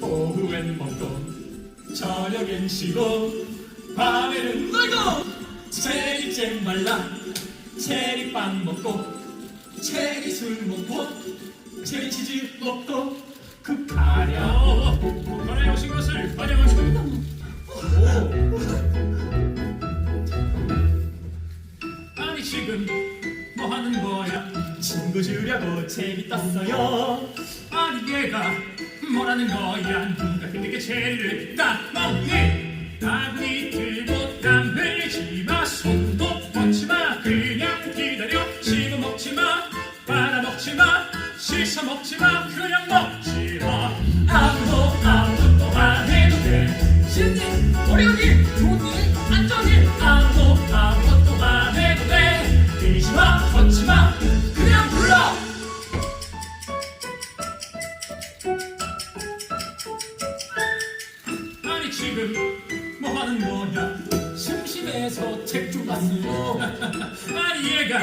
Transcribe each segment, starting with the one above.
오후엔 먹고 저녁엔 쉬고 밤에는 놀고. 체리잼 말라 체리빵 먹고 체리 술 먹고 체리 치즈 먹고. 그 가려 북한에 오신 것을 환영합니다. 아니 지금 뭐 하는 거야? 친구 주려고 재밌었어요. 아니 얘가 뭐라는 거야. 누가 힘들게 체리를 따먹니 나구리 들고 땀 흘리지 마 지금 뭐하는 거냐? 심심해서 책 좀 봤어 아니 얘가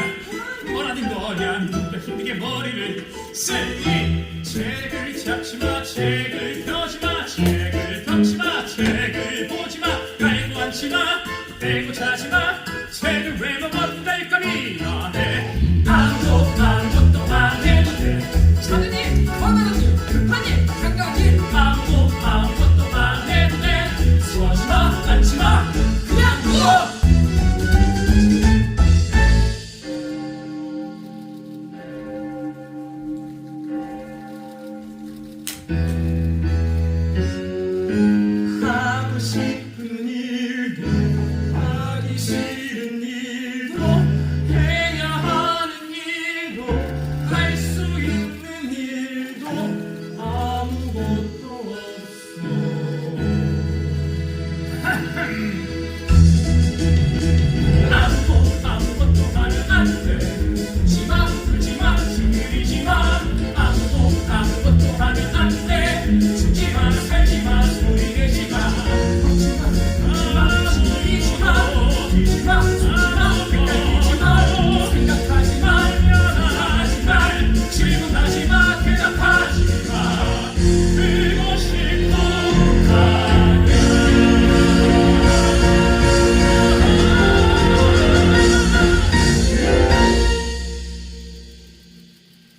뭐라는 거냐? 힘들게 머리를 쓰니 책을 잡지마 책을 펴지마 책을 덮지마 책을 보지마. 깔고 앉지마 대고 자지마. 책을 왜 먹었다 이까 미안해 싶은 일도 하기 싫은 일도 해야 하는 일도 할 수 있는 일도 아무것도 없어.